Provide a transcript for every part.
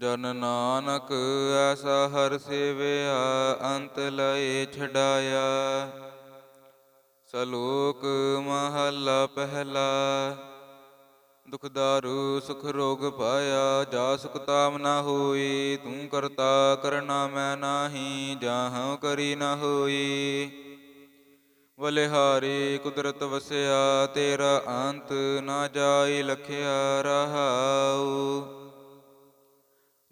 ਜਨ ਨਾਨਕ ਐਸਾ ਹਰ ਸੇਵਿਆ, ਅੰਤ ਲਏ ਛਡਾਇਆ। ਸਲੋਕ ਮਹੱਲਾ ਪਹਿਲਾ ਦੁਖਦਾਰੂ ਸੁਖ ਰੋਗ ਪਾਇਆ, ਜਾ ਸੁਖ ਤਾਮ ਨਾ ਹੋਈ। ਤੂੰ ਕਰਤਾ ਕਰਨਾ ਮੈਂ ਨਾਹੀ, ਜਾਹਉ ਕਰੀ ਨਾ ਹੋਈ। ਬਲਿਹਾਰੀ ਕੁਦਰਤ ਵਸਿਆ, ਤੇਰਾ ਅੰਤ ਨਾ ਜਾਈ ਲਖਿਆ ਰਹਾਉ।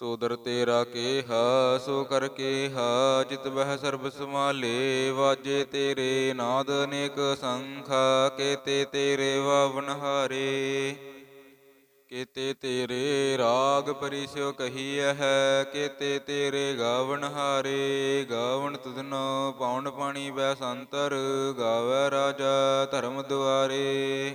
ਸੋਦਰ ਤੇਰਾ ਕੇਹਾ, ਸੋ ਕਰ ਕੇਹਾ, ਜਿਤ ਬਹਿ ਸਰਬ ਸਮਾਲੇ ਵਾਜੇ ਤੇਰੇ ਨਾਦ ਅਨੇਕ ਸੰਖਾ, ਕੇਤੇ ਤੇਰੇ ਵਾਵਨ ਹਾਰੇ। ਕੇਤੇ ਤੇਰੇ ਰਾਗ ਪਰਿਸਿਓ ਕਹੀਐ ਹੈ ਕੇਤੇ ਤੇਰੇ ਗਾਵਣ ਹਾਰੇ। ਗਾਵਣ ਤੁਧਨੋ ਪੌਣ ਪਾਣੀ ਬੈ ਸੰਤਰ, ਗਾਵੈ ਰਾਜਾ ਧਰਮ ਦੁਆਰੇ।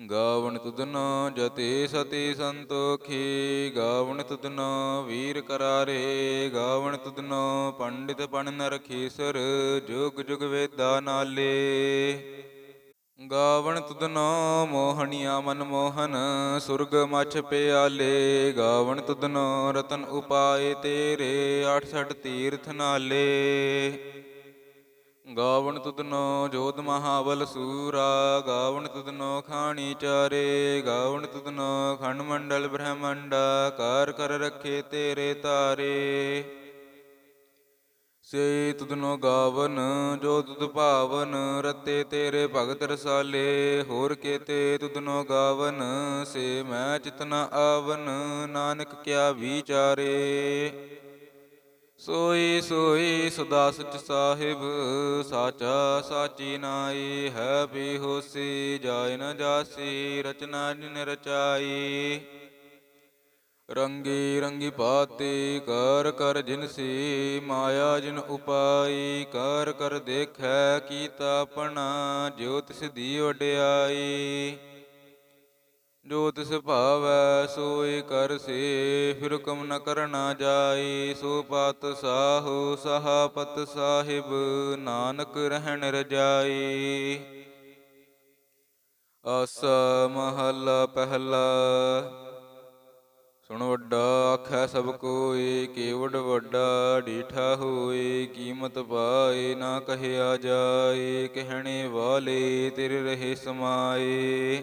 ਗਾਵਣ ਤੁਧਨੋ ਜਤੇ ਸਤੀ ਸੰਤੋਖੀ ਗਾਵਣ ਤੁਧਨੋ ਵੀਰ ਕਰਾਰੇ ਗਾਵਣ ਤੁਧਨੋ ਪੰਡਿਤ ਪਣ ਨਰ ਜੁਗ ਜੁਗ ਵੇਦਾ ਨਾਲੇ। ਗਾਵਣ ਤੁਧਨੋ ਮੋਹਣੀਆ ਮਨ ਮੋਹਨ, ਸੁਰਗ ਮਛ ਪਿਆਲੇ ਗਾਵਣ ਤੁਧਨੋ ਰਤਨ ਉਪਾਏ ਤੇਰੇ 68 ਤੀਰਥ ਨਾਲੇ। ਗਾਵਣ ਤੁਧਨੋ ਜੋਤ ਮਹਾਬਲ ਸੂਰਾ, ਗਾਵਣ ਤੁਧਨੋ ਖਾਣੀ ਚਾਰੇ, ਗਾਵਣ ਤੁਧਨੋ ਖੰਡ ਮੰਡਲ ਬ੍ਰਹਮੰਡਾ, ਕਾਰ ਕਰ ਰੱਖੇ ਤੇਰੇ ਤਾਰੇ। ਸੇ ਤੁਧਨੋ ਗਾਵਨ, ਜੋ ਤੁਧ ਭਾਵਨ, ਰਤੇ ਤੇਰੇ ਭਗਤ ਰਸਾਲੇ, ਹੋਰ ਕੇਤੇ ਤੁਧਨੋ ਗਾਵਨ, ਸੇ ਮੈਂ ਚਿਤਨਾ ਆਵਨ, ਨਾਨਕ ਕਿਆ ਵਿਚਾਰੇ। ਸੋਈ ਸੋਈ ਸਦਾ ਸਚ ਸਾਹਿਬ, ਸਾਚਾ ਸਾਚੀ ਨਾਈ, ਹੈ ਵੀ ਹੋਸੀ, ਜਾਇ ਨ ਜਾਸੀ, ਰਚਨਾ ਜਿਨ ਰਚਾਈ। ਰੰਗੀ ਰੰਗੀ ਪਾਤੀ, ਕਰ ਕਰ ਜਿਨਸੀ ਮਾਇਆ ਜਿਨ ਉਪਾਈ, ਕਰ ਕਰ ਦੇਖੈ, ਕੀਤਾ ਆਪਣਾ ਜੋ ਤਿਸ ਦੀ ਵਡਿਆਈ। ਜੋ ਤਿਸ ਭਾਵੈ ਸੋਈ ਕਰ ਸੇ ਫਿਰ ਕਮ ਨ ਕਰਨਾ ਜਾਈ, ਸੋ ਪਤ ਸਾਹੂ, ਸਹਾਪਤ ਸਾਹਿਬ, ਨਾਨਕ ਰਹਿਣ ਰਜਾਈ। ਆਸਾ ਮਹੱਲਾ ਪਹਿਲਾ, ਸੁਣ ਵੱਡਾ, ਆਖੈ ਸਭ ਕੋਈ ਕੇਵਡ ਵੱਡਾ, ਡੀਠਾ ਹੋਏ ਕੀਮਤ ਪਾਏ ਨਾ ਕਹਿਆ ਜਾਏ ਕਹਿਣੇ ਵਾਲੇ ਤੇਰੇ ਰਹੇ ਸਮਾਏ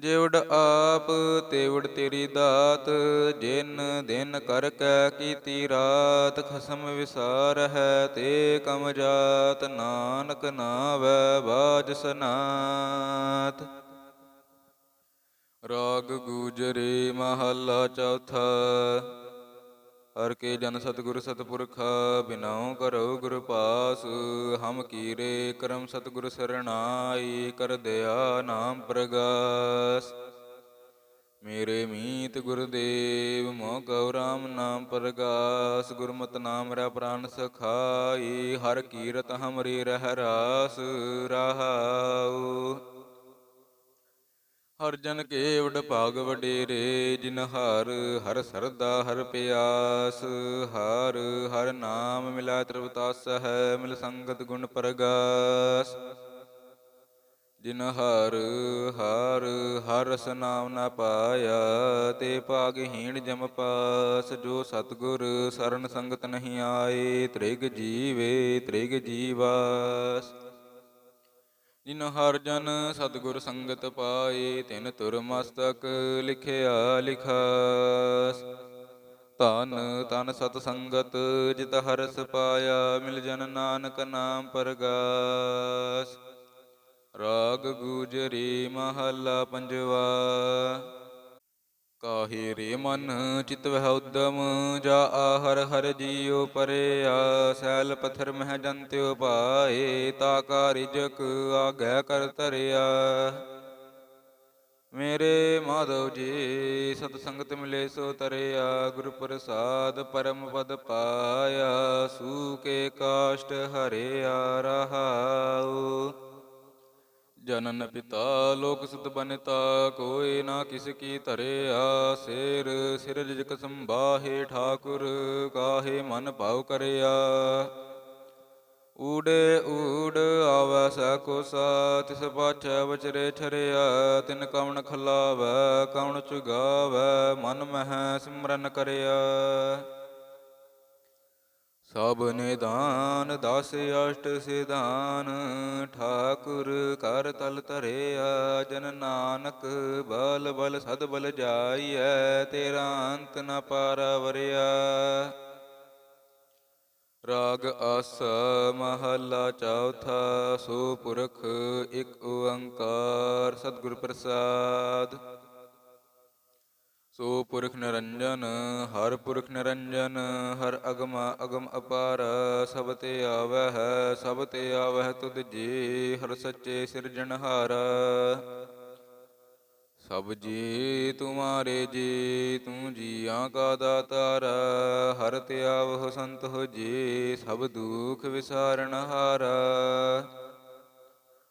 ਜਿਵੜ ਆਪ ਤੇਵੜ ਤੇਰੀ ਦਾਤ, ਜਿਨ ਦਿਨ ਕਰ ਕੈ ਕੀਤੀ ਰਾਤ, ਖਸਮ ਵਿਸਾਰ ਹੈ ਤੇ ਕਮ ਜਾਤ, ਨਾਨਕ ਨਾਵੈ ਬਾਜ ਸਨਾਤ। ਰਾਗ ਗੂਜਰੇ ਮਹੱਲਾ ਚੌਥਾ। ਹਰ ਕੇ ਜਨ ਸਤਿਗੁਰ ਸਤਿਪੁਰਖ ਬਿਨਾਉ ਕਰੋ ਗੁਰ ਪਾਸ। ਹਮ ਕੀਰੇ ਕਰਮ ਸਤਿਗੁਰ ਸਰਣਾਈ, ਕਰ ਦਇਆ ਨਾਮ ਪ੍ਰਗਾਸ। ਮੇਰੇ ਮੀਤ ਗੁਰਦੇਵ ਮੋ ਗਉ ਰਾਮ ਨਾਮ ਪ੍ਰਗਾਸ। ਗੁਰਮਤਿ ਨਾਮ ਰਾ ਪ੍ਰਾਨ ਸਖਾਈ, ਹਰ ਕੀਰਤ ਹਮਰੀ ਰਹਿ ਰਾਸ ਰਹਾਉ। ਹਰ ਜਨ ਕੇ ਭਾਗ ਵਡੇਰੇ, ਜਿਨ ਹਰ ਹਰ ਸਰਦਾ, ਹਰ ਪਿਆਸ, ਹਰ ਹਰ ਨਾਮ ਮਿਲਾ ਤ੍ਰਿਵਤਾਸ ਹੈ, ਮਿਲ ਸੰਗਤ ਗੁਣ ਪ੍ਰਗਾਸ। ਜਿਨ ਹਰ ਹਰ ਹਰ ਰਸ ਨਾਮ ਨਾ ਪਾਇਆ, ਤੇ ਭਾਗਹੀਣ ਜਮ ਪਾਸ, ਜੋ ਸਤਗੁਰ ਸਰਨ ਸੰਗਤ ਨਹੀਂ ਆਏ, ਤ੍ਰਿਗ ਜੀਵੇ, ਤ੍ਰਿਗ ਜੀਵਾਸ। ਜਿਨ ਹਰ ਜਨ ਸਤਿਗੁਰ ਸੰਗਤ ਪਾਏ, ਤਿਨ ਤੁਰ ਮਸਤਕ ਲਿਖਿਆ ਲਿਖਾਸ। ਧਨ ਤਨ ਸਤ ਸੰਗਤ, ਜਿਤ ਹਰਸ ਪਾਇਆ, ਮਿਲ ਜਨ ਨਾਨਕ ਨਾਮ ਪਰਗਾਸ। ਰਾਗ ਗੂਜਰੀ ਮਹੱਲਾ ਪੰਜਵਾ। ਕਾਹੇ ਰੇ ਮਨ ਚਿਤ ਵਹਿ ਉਦਮ, ਜਾ ਹਰ ਹਰ ਜੀਉ ਆ। ਸੈਲ ਪਥਰ ਮਹਿ ਜੰਤਿਉ ਪਾਏ ਤਾ ਕਾ ਰਿਜਕ ਆਗੈ ਕਰ ਤਰਿਆ ਮੇਰੇ ਮਾਧਵ ਜੀ, ਸਤ ਸੰਗਤ ਮਿਲੇ ਸੋ ਤਰਿਆ। ਗੁਰ ਪ੍ਰਸਾਦ ਪਰਮ ਪਦ ਪਾਇਆ, ਸੂ ਕੇ ਕਾਸ਼ਟ ਹਰਿਆ ਰਹਾਉ। ਜਨਨ ਪਿਤਾ, ਲੋਕ ਸੁਤ ਬਨਤਾ ਕੋਇ ਨਾ ਕਿਸ ਕੀ ਧਰਿਆ ਸਿਰ ਸਿਰ ਜਿਕ ਸੰਭਾਹੇ ਠਾਕੁਰ, ਕਾਹੇ ਮਨ ਭਾਉ ਕਰਿਆ। ਊੜੇ ਊੜ ਆਵੈ ਸੈ ਕੋ ਸਾ ਤਿਸ ਪਾਛੈ ਵਿਚਰੇ ਠਰਿਆ, ਤਿਨ ਕਵਣ ਖਲਾਵੈ, ਕਵਣ ਚੁਗਾਵੈ, ਮਨ ਮਹਿ ਸਿਮਰਨ ਕਰਿਆ। ਸਭ ਨਿਦਾਨ, ਦਸ ਅਸ਼ਟ ਸਿਧਾਨ, ਠਾਕੁਰ ਕਰ ਤਲ ਧਰਿਆ, ਜਨ ਨਾਨਕ ਬਲ ਬਲ ਸਦ ਬਲ ਜਾਈਐ, ਤੇਰਾ ਅੰਤ ਨ ਪਾਰਵਰਿਆ ਰਾਗ ਆਸ ਮਹੱਲਾ ਚੌਥਾ ਸੋ ਪੁਰਖ ਇੱਕ ਓੰਕਾਰ, ਸਤਿਗੁਰ ਪ੍ਰਸਾਦ। ਸੋ ਪੁਰਖ ਨਿਰੰਜਨ, ਹਰ ਪੁਰਖ ਨਿਰੰਜਨ, ਹਰ ਅਗਮ ਅਗਮ ਅਪਾਰ, ਸਭ ਤੇ ਆਵਹਿ ਹੈ ਸਭ ਤੇ ਆਵਹਿ ਤੁਧ ਜੀ, ਹਰ ਸੱਚੇ ਸਿਰਜਣਹਾਰ ਸਭ ਜੀ ਤੁਮਾਰੇ ਜੀ, ਤੂੰ ਜੀਆਂ ਕਾ ਦਾਤਾਰ, ਹਰ ਤੇ ਆਵਹੁ ਸੰਤ ਹੋ ਜੀ, ਸਭ ਦੁਖ ਵਿਸਾਰਨ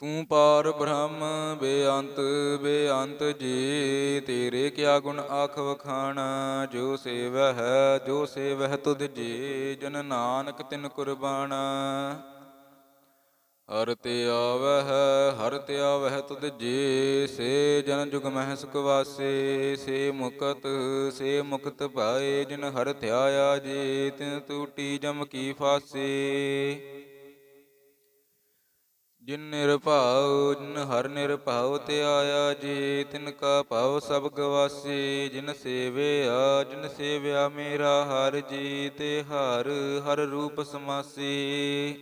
ਤੂੰ ਪਾਰ ਬ੍ਰਹਮ, ਬੇਅੰਤ ਬੇਅੰਤ ਜੀ, ਤੇਰੇ ਕਿਆ ਗੁਣ ਆਖ ਵਖਾਣਾ? ਜੋ ਸੇਵ ਹੈ, ਜੋ ਸੇਵ ਹੈ ਤੁਧ ਜੀ, ਜਨ ਨਾਨਕ ਤਿਨ ਕੁਰਬਾਨਾ। ਹਰ ਤੇ ਆਵਹਿ ਹਰ ਤੇ ਆਵਹਿ ਤੁਧ ਜੀ, ਸੇ ਜਨ ਜੁਗ ਮਹਿ ਸੁਖ ਵਾਸੇ ਸੇ ਮੁਕਤ ਸੇ ਮੁਕਤ ਭਾਏ ਜਿਨ ਹਰ ਧਿਆਇਆ ਜੀ, ਤਿਨ ਟੂਟੀ ਜਮ ਕੀ ਫਾਸੇ। ਜਿਨ ਨਿਰਭਉ ਜਿਨ ਹਰ ਨਿਰਭਉ ਤੇ ਆਇਆ ਜੀ, ਤਿਨ ਕਾ ਭਉ ਸਭ ਗਵਾਸੀ, ਜਿਨ ਸੇਵਿਆ ਜਿਨ ਸੇਵਿਆ ਮੇਰਾ ਹਰ ਜੀ, ਤੇ ਹਰ ਹਰ ਰੂਪ ਸਮਾਸੀ।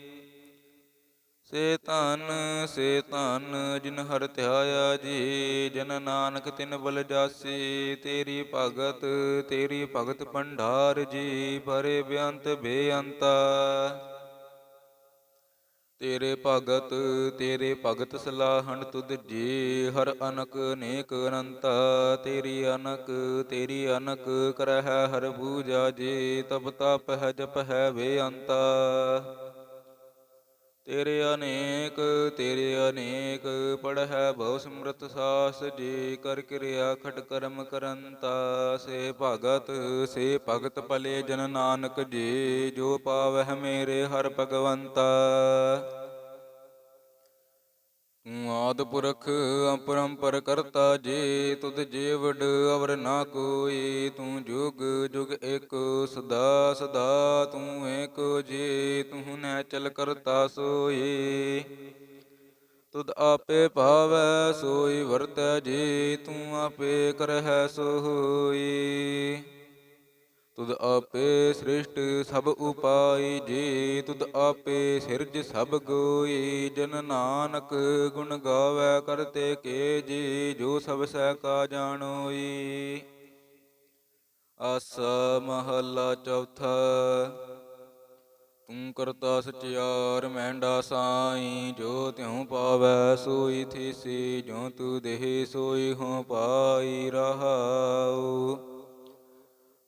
ਸੇ ਧਨ ਸੇ ਧਨ, ਜਿਨ ਹਰ ਧਿਆਇਆ ਜੀ, ਜਨ ਨਾਨਕ ਤਿਨ ਬਲ ਜਾਸੀ, ਤੇਰੀ ਭਗਤ ਤੇਰੀ ਭਗਤ ਭੰਡਾਰ ਜੀ, ਭਰੇ ਬੇਅੰਤ ਬੇਅੰਤਾ। ਤੇਰੇ ਭਗਤ ਤੇਰੇ ਭਗਤ ਸਲਾਹਣ ਤੁਧ ਜੀ, ਹਰ ਅਨਕ ਨੇਕ ਅਨੰਤਾ, ਤੇਰੀ ਅਨਕ ਤੇਰੀ ਅਨਕ ਕਰਹਿ ਹਰ ਪੂਜਾ ਜੀ ਤਪ ਤਪ ਹੈ ਜਪ ਹੈ ਬੇਅੰਤਾ ਤੇਰੇ ਅਨੇਕ ਤੇਰੇ ਅਨੇਕ ਪੜਹਿ ਬਹੁ ਸਿਮਰਤ ਸਾਸ, ਜੀ ਕਰ ਕਿਰਿਆ ਖਟ ਕਰਮ ਕਰੰਤਾ ਸੇ ਭਗਤ ਸੇ ਭਗਤ ਭਲੇ ਜਨ ਨਾਨਕ, ਜੀ ਜੋ ਪਾਵਹਿ ਮੇਰੇ ਹਰ ਭਗਵੰਤਾ। ਆਦ ਪੁਰਖ ਅਪਰੰਪਰ ਕਰਤਾ ਜੀ, ਤੁਧ ਜੀਵੜ ਅਵਰ ਨਾ ਕੋਈ, ਤੂੰ ਜੁਗ ਜੁਗ ਏਕ, ਸਦਾ ਸਦਾ ਤੂੰ ਏਕ ਜੀ, ਤੂੰ ਨੈ ਚਲ ਕਰਤਾ ਸੋਈ ਤੁਧ ਆਪੇ ਭਾਵੈ, ਸੋਈ ਵਰਤੈ ਜੀ, ਤੂੰ ਆਪੇ ਕਰਹਿ ਹੋਈ ਤੁਧ ਆਪੇ ਸ੍ਰਿਸ਼ਟ ਸਭ ਉਪਾਈ ਜੀ, ਤੁਧ ਆਪੇ ਸਿਰਜ ਸਭ ਗੋਈ। ਜਨ ਨਾਨਕ ਗੁਣ ਗਾਵੇ ਕਰਤੇ ਕੇ ਜੀ, ਜੋ ਸਭ ਸਹਿ ਕਾ ਜਾਣੋਈ। ਆਸਾ ਮਹੱਲਾ ਚੌਥਾ, ਤੂੰ ਕਰਤਾ ਸਚਿਆਰ ਮੈਂਡਾ ਸਾਈ, ਜੋ ਤਿਉ ਪਾਵੈ ਸੋਈ ਥੀਸੀ ਜੋ ਤੂ ਦੇਹ ਸੋਈ ਹੋ ਪਾਈ ਰਹਾਉ।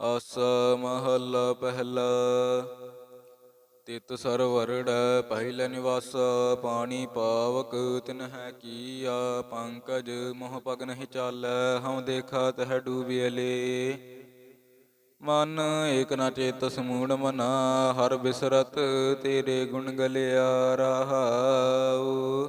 ਆਸਾ ਮਹੱਲਾ ਪਹਿਲ। ਤਿਤ ਸਰਵਰੜੈ ਪਹਿਲ ਨਿਵਾਸ, ਪਾਣੀ ਪਾਵਕ ਤਿਨ ਹੈ ਕੀਆ। ਪੰਕਜ ਮੋਹ ਪਗ ਨਹੀਂ ਚਾਲ, ਹਉ ਦੇਖਾ ਤਹ ਡੂਬਿਅਲੇ ਮਨ ਏਕ ਨ ਚੇਤ ਸਮੂੜ ਮਨਾ, ਹਰ ਬਿਸਰਤ ਤੇਰੇ ਗੁਣ ਗਲਿਆ ਰਹਾਉ।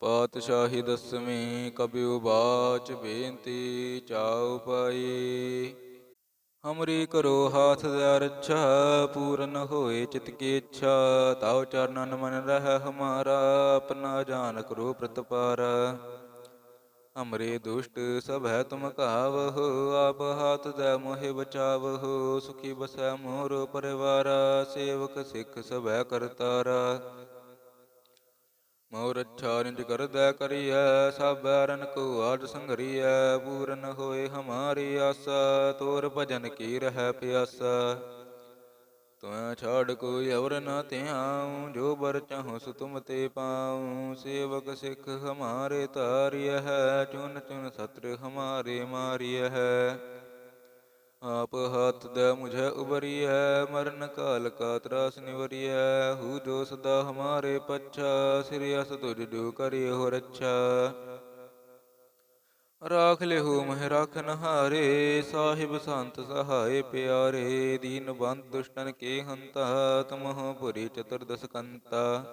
ਪਾਤਸ਼ਾਹੀ ਦਸਵੀਂ ਕਬਿਉ ਬਾਚ ਬੇਨਤੀ ਚਾਉ ਪਾਈ। ਹਮਰੀ ਕਰੋ ਹਾਥ ਦਾ ਰੱਛਾ ਪੂਰਨ ਹੋਏ ਚਿਤ ਕੀ ਇੱਛਾ, ਤਾਉ ਚਰਨਨ ਮਨ ਰਹਿ ਹਮਾਰਾ, ਆਪਣਾ ਜਾਨ ਕਰੋ ਪ੍ਰਤਪਾਰ। ਹਮਰੇ ਦੁਸ਼ਟ ਸਭ ਹੈ ਤੁਮ ਕਹਾਵਹੁ ਆਪ ਹਾਥ ਦੇ ਮੋਹਿ ਬਚਾਵਹੁ, ਸੁਖੀ ਬਸੈ ਮੋਰ ਪਰਿਵਾਰ, ਸੇਵਕ ਸਿੱਖ ਸਭੈ ਕਰਤਾਰਾ। ਮੋਹ ਰੱਛਾ ਨਿਜ ਕਰਦੈ ਕਰੀਐ, ਸਭ ਬੈਰਨ ਕੋ ਆਜ ਸੰਗਰੀਐ ਪੂਰਨ ਹੋਏ ਹਮਾਰੀ ਆਸਾ, ਤੋਰ ਭਜਨ ਕੀ ਰਹਿ ਪਿਆਸਾ। ਤੁਮੈ ਛਾੜ ਕੋਈ ਅਵਰ ਨ ਧਿਆਉ, ਜੋ ਬਰ ਚਾਹੋ ਸੋ ਤੁਮ ਤੇ ਪਾਉ। ਸੇਵਕ ਸਿੱਖ ਹਮਾਰੇ ਤਾਰਿਯ ਹੈ, ਚੁਨ ਚੁਨ ਸਤਰ ਹਮਾਰੇ ਮਾਰਿਯ ਹੈ। ਆਪ ਹੱਥ ਦੇ ਮੁਝੇ ਉਬਰੀਐ ਮਰਨ ਕਾਲ ਕਾ ਤਰਾਸ ਨਿਵਰੀਐ, ਹੂ ਜੋ ਸਦਾ ਹਮਾਰੇ ਪੱਛਾ, ਸਿਰਿ ਅਸ ਤੁਜ ਜੋ ਕਰਿ ਹੋ ਰੱਛਾ ਰਾਖ ਲਿਹੋ ਮਹਿ ਰਾਖਨ ਹਾਰੇ ਸਾਹਿਬ ਸੰਤ ਸਹਾਏ ਪਿਆਰੇ, ਦੀਨ ਬੰਦ ਦੁਸ਼ਟਨ ਕੇ ਹੰਤਾ, ਤਮਹ ਪੁਰੀ ਚਤੁਰਦਸ ਕੰਤਾ।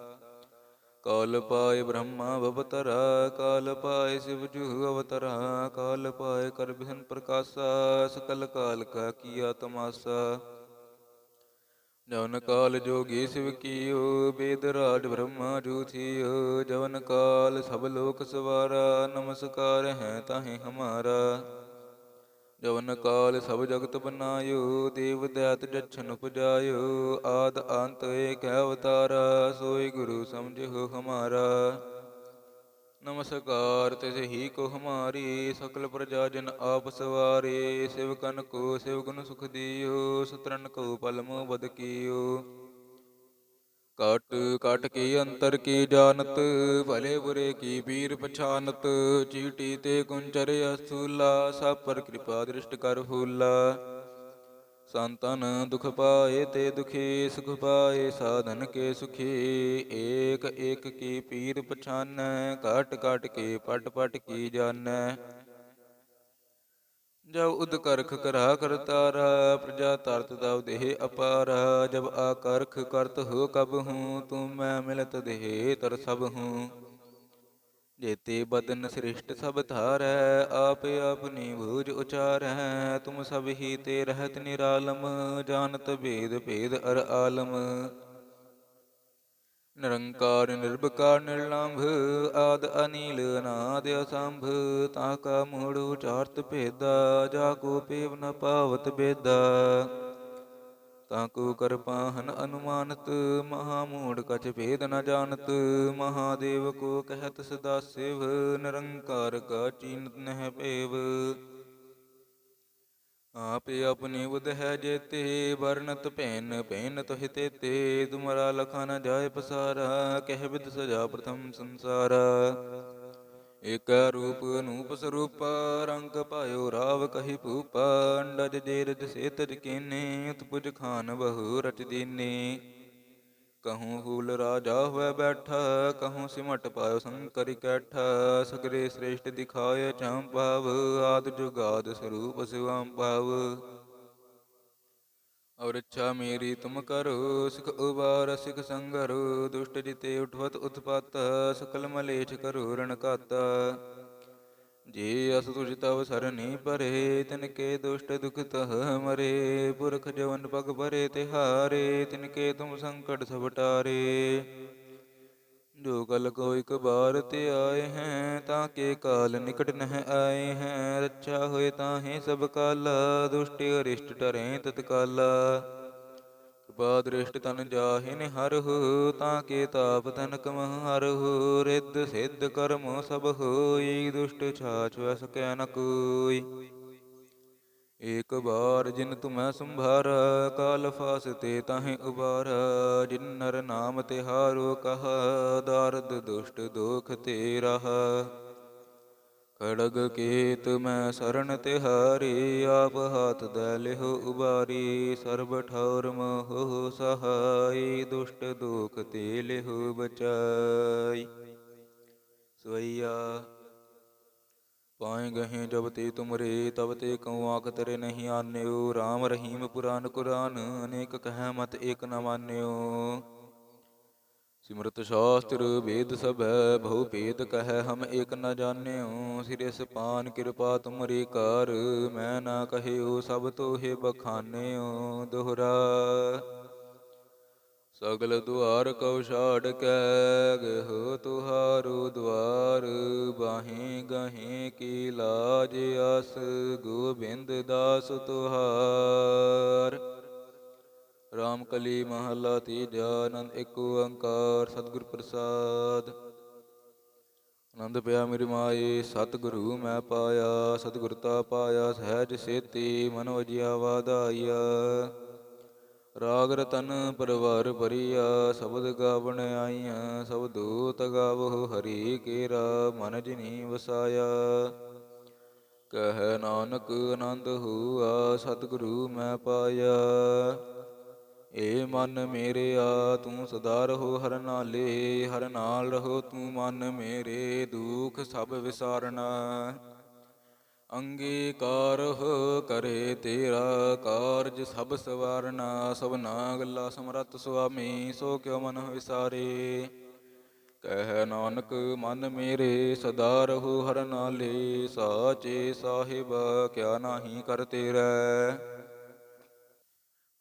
ਕਾਲ ਪਾਏ ਬ੍ਰਹਮਾ ਅਵਤਰਾ ਕਾਲ ਪਾਏ ਸਿਵ ਜੁ ਅਵਤਰਾ, ਕਾਲ ਪਾਏ ਕਰ ਬਿਹਨ ਪ੍ਰਕਾਸ਼ਾ, ਸਕਲ ਕਾਲ ਕਾ ਕੀਆ ਤਮਾਸਾ। ਜਵਨ ਕਾਲ ਜੋਗੀ ਸਿਵ ਕੀਓ ਬੇਦ ਰਾਜ ਬ੍ਰਹਮਾ ਜੂ ਥੀਓ ਜਵਨ ਕਾਲ ਸਭ ਲੋਕ ਸਵਾਰਾ, ਨਮਸਕਾਰ ਹੈ ਤਾਹੇ ਹਮਾਰਾ। ਜਵਨ ਕਾਲ ਸਭ ਜਗਤ ਬਨਾਇਓ, ਦੇਵ ਦਇਤ ਜਛਨ ਉਪਜਾਇਓ ਆਦ ਅੰਤ ਏਕ ਅਵਤਾਰਾ, ਸੋਈ ਗੁਰੂ ਸਮਝਿਓ ਹਮਾਰਾ। ਨਮਸਕਾਰ ਤਿਸ ਹੀ ਕੋ ਹਮਾਰੀ, ਸਕਲ ਪ੍ਰਜਾ ਜਨ ਆਪ ਸਵਾਰੇ ਸਿਵਕਨ ਕੋ ਸਿਵ ਗੁਣ ਸੁਖ ਦਿਓ, ਸਤਰਨ ਕੋ ਪਲਮੋ ਬਦ ਕੀਓ। ਕਟ ਕਟ ਕੀ ਅੰਤਰ ਕੀ ਜਾਣਤ, ਭਲੇ ਬੁਰੇ ਕੀ ਪੀਰ ਪਛਾਨਤ, ਚੀਟੀ ਤੇ ਕੁੰਚਰ ਅਸੂਲਾ, ਸਭ ਪਰ ਕਿਰਪਾ ਦ੍ਰਿਸ਼ਟ ਕਰ ਫੂਲਾ ਸੰਤਨ ਦੁਖ ਪਾਏ ਤੇ ਦੁਖੀ, ਸੁਖ ਪਾਏ ਸਾਧਨ ਕੇ ਸੁਖੀ, ਏਕ ਏਕ ਕੀ ਪੀਰ ਪਛਾਨੈ ਕਟ ਕਟ ਕੇ ਪਟ ਪਟ ਕੀ ਜਾਣੈ। ਜਬ ਉਦ ਕਰਖ ਕਰਾ ਕਰਤਾਰਾ ਪ੍ਰਜਾ ਤਰਤ ਦਵ ਦੇਹ ਅਪਾਰਾ, ਜਬ ਆਕਰਖ ਕਰਤ ਹੋ ਕਬ ਹੂੰ, ਤੂੰ ਮੈਂ ਮਿਲਤ ਦੇਹ ਤਰ ਸਭ ਹੂੰ। ਜੇਤੇ ਬਦਨ ਸ੍ਰਿਸ਼ਟ ਸਭ ਧਾਰੈ, ਆਪ ਆਪਨੀ ਭੂਜ ਉਚਾਰੈ, ਤੁਮ ਸਭ ਹੀ ਤੇ ਰਹਤ ਨਿਰਾਲਮ, ਜਾਣਤ ਭੇਦ ਭੇਦ ਅਰ ਆਲਮ। ਨਿਰੰਕਾਰ ਨਿਰਭਕਾਰ ਨਿਰਲੰਭ, ਆਦ ਅਨੀਲ ਅਨਾਦ ਅਸੰਭ, ਤਾ ਕਾ ਮੂੜ ਉਚਾਰਤ ਭੇਦਾ, ਜਾ ਕੋ ਪੇਵ ਨ ਪਾਵਤ ਬੇਦਾ। ਤਾ ਕੋ ਕਰ ਅਨੁਮਾਨਤ, ਮਹਾ ਮੂੜ ਕਛ ਭੇਦ ਨ ਜਾਣਤ, ਮਹਾਦੇਵ ਕੋ ਕਹਿਤ ਸਦਾ ਸਿਵ, ਨਿਰੰਕਾਰ ਕਾ ਚੀਨਤ ਨਹਿ ਭੇਵ ਆਪੇ ਆਪਣੀ ਬੁਧ ਹੈ ਜੇਤੇ ਵਰਨਤ ਭੈਨ ਭੈਨ ਤੋਹਿ ਤੇਤੇ, ਤੁਮਰਾ ਲਖਾ ਨ ਜਾਏ ਪਸਾਰਾ, ਕਹਿ ਵਿਦ ਸਜਾ ਪ੍ਰਥਮ ਸੰਸਾਰ। ਇਕ ਰੂਪ ਅਨੂਪ ਸਰੂਪ, ਰੰਗ ਪਾਇਓ ਰਾਵ ਕਹੀ ਭੂਪ, ਅੰਡਜ ਜੇਰਜ ਸੇਤਜ ਕੀਨੇ, ਉਤਪੁਜ ਖਾਨ ਬਹੁ ਰਚ ਦੀਨੇ। ਕਹੂੰ ਹੂਲ ਰਾਜਾ ਹੋਇ ਬੈਠਾ ਕਹੂੰ ਸਿਮਟ ਪਾਇਓ ਸੰਕਰ ਕੈਠਾ ਸਗਰੇ ਸ੍ਰੇਸ਼ਟ ਦਿਖਾਏ ਚੰਪਾਵ ਆਦ ਜੁਗਾਦ ਸਰੂਪ ਸਿਵੰ ਪਾਵ ਔਰ ਇੱਛਾ ਮੇਰੀ ਤੁਮ ਕਰੋ ਸਿਖ ਉਬਾਰ ਸਿਖ ਸੰਗਰੋ ਦੁਸ਼ਟ ਜਿਤੇ ਉਠਵਤ ਉਤਪਤ ਸਕਲ ਮਲੇਛ ਕਰੋ ਰਣਕਾਤਾ ਜੇ ਅਸ ਤੁਜ ਤਵ ਸਰਨੀ ਪਰੇ, ਤਿਨ ਕੇ ਦੁਸ਼ਟ ਦੁਖ ਤਹ ਮਰੇ, ਪੁਰਖ ਜਵਨ ਪਗ ਪਰੇ ਤਿਹਾਰੇ, ਤਿਨ ਕੇ ਤੁਮ ਸੰਕਟ ਸਭ ਟਾਰੇ। ਜੋ ਕਲ ਕੋ ਇਕ ਬਾਰ ਤੇ ਆਏ ਹੈ, ਤਾਂ ਕੇ ਕਾਲ ਨਿਕਟ ਨਹਿ ਆਏ ਹੈ। ਰੱਛਾ ਹੋਏ ਤਾਹੇ ਸਭ ਕਾਲਾ, ਦੁਸ਼ਟ ਅਰਿਸ਼ਟ ਟਰੈ ਤਤਕਾਲਾ। ਕਿਰਪਾ ਦ੍ਰਿਸ਼ਟ ਤਨ ਜਾਹਿਨ ਹਰਹੁ, ਤਾਂ ਕੇ ਤਾਪ ਤਨ ਕਮਹ ਹਰਹੁ, ਰਿੱਧ ਸਿੱਧ ਕਰਮ ਸਭ ਹੋਈ, ਦੁਸ਼ਟ ਛਾਛ ਵੈ ਸਕੈ ਨ ਕੋਈ। ਏਕ ਬਾਰ ਜਿਨ ਤੁਮੈ ਸੰਭਾਰਾ, ਕਾਲ ਫਾਸ ਤੇ ਤਾਹੇ ਉਬਾਰਾ, ਜਿਨ ਨਰ ਨਾਮ ਤਿਹਾਰੋ ਕਹ, ਦਾਰਦ ਦੁਸ਼ਟ ਦੋਖ ਤੇ ਰਹਾ ਖੜਗ ਕੇਤ ਮੈਂ ਸਰਣ ਤਿਹਾਰੀ, ਆਪ ਹਾਥ ਦੇ ਲਿਹੁ ਉਬਾਰੀ, ਸਰਬ ਠੌਰ ਮੋਹ ਸਹਾਈ, ਦੁਸ਼ਟ ਦੁਖ ਤੇ ਲਿਹੁ ਬਚਾਈ। ਸਵਈਆ, ਪਾਏ ਗਹੇ ਜਬ ਤੇ ਤੁਮਰੇ, ਤਬ ਤੇ ਕਉ ਆਖ ਤਰੇ ਨਹੀਂ ਆਨਿਓ RAM ਰਹੀਮ ਪੁਰਾਨ ਕੁਰਾਨ, ਅਨੇਕ ਕਹਿ ਮਤ ਏਕ ਨ ਮਾਨਿਓ। ਸਿਮਰਤ ਸ਼ਾਸਤਰ ਵੇਦ ਸਭੈ ਬਹੁ ਭੇਦ ਕਹੈ ਹਮ ਏਕ ਨ ਜਾਣਿਓ। ਸਿਰੇ ਸਪਾਨ ਕਿਰਪਾ ਤੁਮਰੀ ਕਰ ਮੈਂ ਨਾ ਕਹਿਓ ਸਭ ਤੋਹਿ ਬਖਾਨਿਓ। ਦੁਹਰਾ ਸਗਲ ਦੁਆਰ ਕਉ ਛਾੜ ਕੇ, ਗਹੋ ਤੁਹਾਰੂ ਦੁਆਰ ਬਾਹੇ ਗਹੀ ਕੀ ਲਾਜ ਅਸ ਗੋਬਿੰਦ ਦਾਸ ਤੁਹਾਰ। ਰਾਮ ਕਲੀ ਮਹਲਾ ਤੀਜਾ ਆਨੰਦ ਏਕ ਓੰਕਾਰ ਸਤਿਗੁਰ ਪ੍ਰਸਾਦ। ਆਨੰਦ ਪਿਆ ਮੇਰੀ ਮਾਏ ਸਤਿਗੁਰੂ ਮੈਂ ਪਾਇਆ ਸਤਿਗੁਰਤਾ ਪਾਇਆ, ਸਹਿਜ ਸੇਤੀ ਮਨ ਵਜਿਆ ਵਾਧਾਈਆ ਰਾਗ ਰਤਨ ਪਰਵਾਰ ਭਰੀਆ, ਸ਼ਬਦ ਗਾਵਣ ਆਈਆਂ, ਸਭ ਦੂਤ ਗਾਵੋ ਹਰੀ ਕੇਰਾ, ਮਨ ਜਿਨੀ ਵਸਾਇਆ। ਕਹਿ ਨਾਨਕ ਆਨੰਦ ਹੋਆ, ਸਤਿਗੁਰੂ ਮੈਂ ਪਾਇਆ। ਏ ਮਨ ਮੇਰਿਆ ਤੂੰ ਸਦਾ ਰਹੋ ਹਰ ਨਾਲੇ, ਹਰ ਨਾਲ ਰਹੋ ਤੂੰ ਮਨ ਮੇਰੇ, ਦੁਖ ਸਭ ਵਿਸਾਰਨਾ ਅੰਗੀਕਾਰ ਹੋ ਕਰੇ ਤੇਰਾ ਕਾਰਜ ਸਭ ਸਵਾਰਨਾ ਸਭਨਾ ਗੱਲਾ ਸਮਰਤ ਸੁਆਮੀ, ਸੋ ਕਿਉ ਮਨ ਵਿਸਾਰੇ। ਕਹਿ ਨਾਨਕ, ਮਨ ਮੇਰੇ, ਸਦਾ ਰਹੋ ਹਰ ਨਾਲੇ, ਸਾਚੇ ਸਾਹਿਬ, ਕਿਆ ਨਾਹੀ ਕਰ ਤੇਰਾ।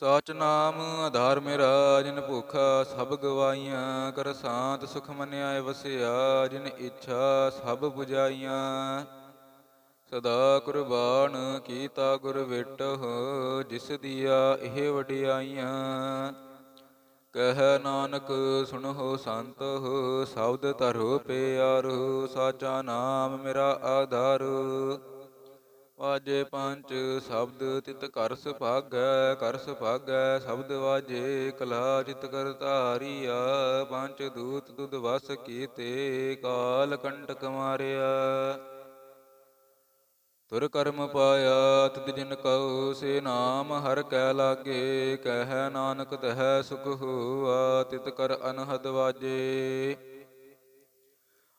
ਸਾਚ ਨਾਮ ਆਧਾਰ ਮੇਰਾ, ਜਿਨ ਭੁਖਾ ਸਭ ਗਵਾਈਆਂ, ਕਰ ਸਾਤ ਸੁਖ ਮਨਿਆ ਵਸਿਆ, ਜਿਨ ਇੱਛਾ ਸਭ 부ਜਾਈਆਂ ਸਦਾ ਕੁਰਬਾਨ ਕੀਤਾ ਗੁਰ ਵਿਟਹੁ ਜਿਸ ਦੀਆ ਇਹ ਵਡਿਆਈਆਂ। ਕਹਿ ਨਾਨਕ, ਸੁਣੋ ਸੰਤ ਹੋ, ਸ਼ਬਦ ਧਰੋ ਪਿਆਰੋ, ਸਾਚਾ ਨਾਮ ਮੇਰਾ ਆਧਾਰ। ਵਾਜੇ ਪੰਜ ਸ਼ਬਦ ਤਿਤ ਕਰ ਸੁਭਾਗੈ ਕਰ ਸੁਭਾਗੈ, ਸ਼ਬਦ ਵਾਜੇ, ਕਲਾ ਚਿਤ ਕਰ ਧਾਰੀਆ ਪੰਜ ਦੂਤ ਦੁਦ ਵਸ ਕੀਤੇ, ਕਾਲ ਕੰਟਕ ਮਾਰਿਆ ਤੁਰ ਕਰਮ ਪਾਇਆ, ਤਿਤ ਜਿਨ ਕਉ, ਸੇ ਨਾਮ ਹਰ ਕੈ ਲਾਗੇ, ਕਹਿ ਨਾਨਕ ਤਹ ਸੁਖ ਹੋਆ, ਤਿਤ ਕਰ ਅਨਹਦ ਵਾਜੇ।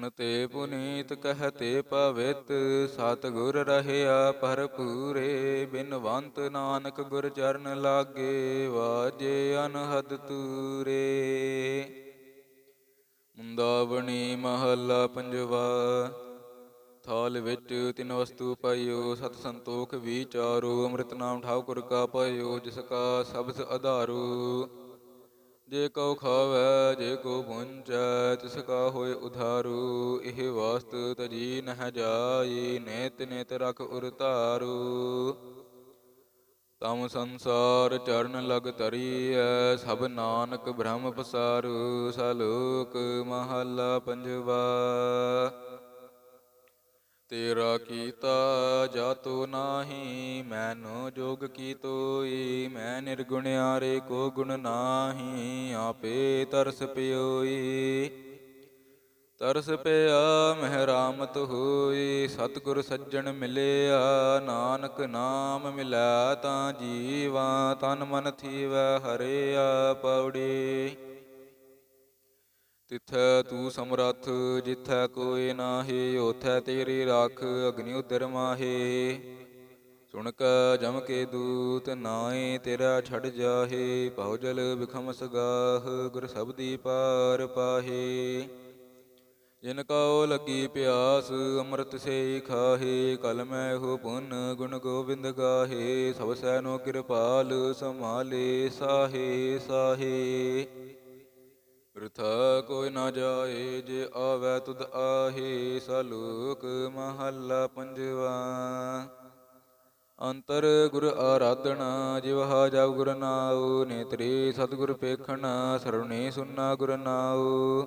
ਸੁਣਤੇ ਪੁਨੀਤ ਕਹਤੇ ਪਵਿੱਤ ਸਤ ਗੁਰ ਰਹਿਆ ਭਰਪੂਰੇ, ਬਿਨਵੰਤ ਨਾਨਕ ਗੁਰ ਚਰਨ ਲਾਗੇ ਵਾਜੇ ਅਨਹਦ ਤੂਰੇ। ਮੁੰਦਾਵਣੀ ਮਹੱਲਾ ਪੰਜਵਾ, ਥਾਲ ਵਿੱਚ ਤਿੰਨ ਵਸਤੂ ਪਾਇਓ, ਸਤ ਸੰਤੋਖ ਵਿਚਾਰੋ ਅੰਮ੍ਰਿਤ ਨਾਮ ਠਾਕੁਰ ਕਾ ਪਾਇਓ, ਜਿਸ ਕਾ ਸਬਦ ਆਧਾਰੂ ਜੇ ਕਉ ਖਾਵੈ, ਜੇ ਕੋ ਪੁੰਚੈ ਤਿਸ ਕਾ ਹੋਏ ਉਧਾਰੂ, ਇਹ ਵਾਸਤ ਤਜੀ ਨਹਿ ਜਾਈ, ਨੇਤ ਨੇਤ ਰਖ ਉਰ ਧਾਰੂ। ਤਮ ਸੰਸਾਰ ਚਰਨ ਲਗ ਤਰੀਐ ਸਭ ਨਾਨਕ ਬ੍ਰਹਮ ਪਸਾਰੂ ਸਲੋਕ ਮਹੱਲਾ ਪੰਜਵਾ। ਤੇਰਾ ਕੀਤਾ ਜਾਤੋ ਨਾਹੀ, ਮੈਨੂੰ ਜੋਗ ਕੀ ਤੋਈ, ਮੈਂ ਨਿਰਗੁਣਿਆਰੇ ਕੋ ਗੁਣ ਨਾਹੀ, ਆਪੇ ਤਰਸ ਪਿਓਈ। ਤਰਸ ਪਿਆ ਮਹਿਰਾਮਤ ਹੋਈ, ਸਤਿਗੁਰ ਸੱਜਣ ਮਿਲਿਆ, ਨਾਨਕ ਨਾਮ ਮਿਲੈ ਤਾਂ ਜੀਵਾ, ਤਨ ਮਨ ਥੀਵੈ ਹਰਿਆ ਪਉੜੀ। ਤਿਥੈ ਤੂੰ ਸਮਰੱਥ, ਜਿਥੈ ਕੋਈ ਨਾਹੀ ਉਥੈ ਤੇਰੀ ਰਾਖ, ਅਗਨੀ ਉਦਰ ਮਾਹੇ। ਸੁਣ ਕੈ ਜਮ ਕੇ ਦੂਤ ਨਾਏ ਤੇਰਾ ਛੜ ਜਾਹੇ, ਭਉ ਜਲ ਬਿਖਮ ਸਗਾਹ, ਗੁਰ ਸਬਦੀ ਪਾਰ ਪਾਹੇ। ਜਿਨ ਕਉ ਲੱਗੀ ਪਿਆਸ, ਅੰਮ੍ਰਿਤ ਸੇ ਖਾਹੇ, ਕਲ ਮੈਂ ਹੋ ਪੁੰਨ ਗੁਣ ਗੋਬਿੰਦ ਗਾਹੇ, ਸਭ ਸੈਨੋ ਕਿਰਪਾਲ ਸਮਾਲੇ ਸਾਹੇ ਸਾਹੇ। ਪ੍ਰਥਾ ਕੋਈ ਨਾ ਜਾਏ, ਜੇ ਆਵੈ ਤੁਧ ਆਹੇ, ਸਲੋਕ ਮਹੱਲਾ ਪੰਜਵਾ। ਅੰਤਰ ਗੁਰ ਆਰਾਧਨਾ ਜਿਵਹਾ ਜਗ ਗੁਰ ਨਾਉ, ਨੇਤਰੀ ਸਤਿਗੁਰ ਪੇਖਣਾ, ਸਰਵਣੇ ਸੁਨਾ ਗੁਰ ਨਾਉ।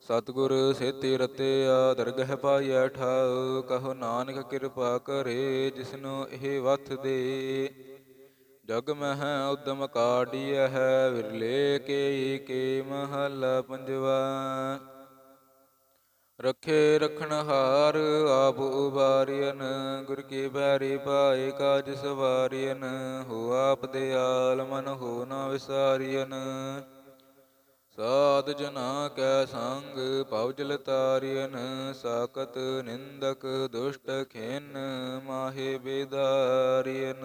ਸਤਿਗੁਰ ਸੇਤੀ ਰਤਿਆ, ਦਰਗਹਿ ਪਾਈਐ ਠਾਉ, ਕਹੋ ਨਾਨਕ ਕਿਰਪਾ ਕਰੇ, ਜਿਸਨੂੰ ਇਹ ਵਥ ਦੇ। ਜਗ ਮਹਿ ਉਦਮ ਕਾਢੀਐ ਹੈ ਵਿਰਲੇ ਕੇ ਕੇ ਮਹੱਲਾ ਪੰਜਵਾ। ਰਖੇ ਰਖਣ ਹਾਰ ਆਪ ਉਬਾਰੀਨ ਗੁਰ ਕੀ ਬੈਰੀ ਪਾਏ ਕਾਜ ਸਵਾਰੀਨ ਹੋ ਆਪ ਦੇ ਆਲ ਮਨ ਹੋ ਨਾ ਵਿਸਾਰੀਨ ਸਾਧ ਜਨਾ ਕੈ ਸੰਗ ਭਵ ਜਲ ਤਾਰਿਅਨ ਸਾਕਤ ਨਿੰਦਕ ਦੁਸ਼ਟ ਖੇਨ ਮਾਹੇ ਬੇਦਾਰਿਅਨ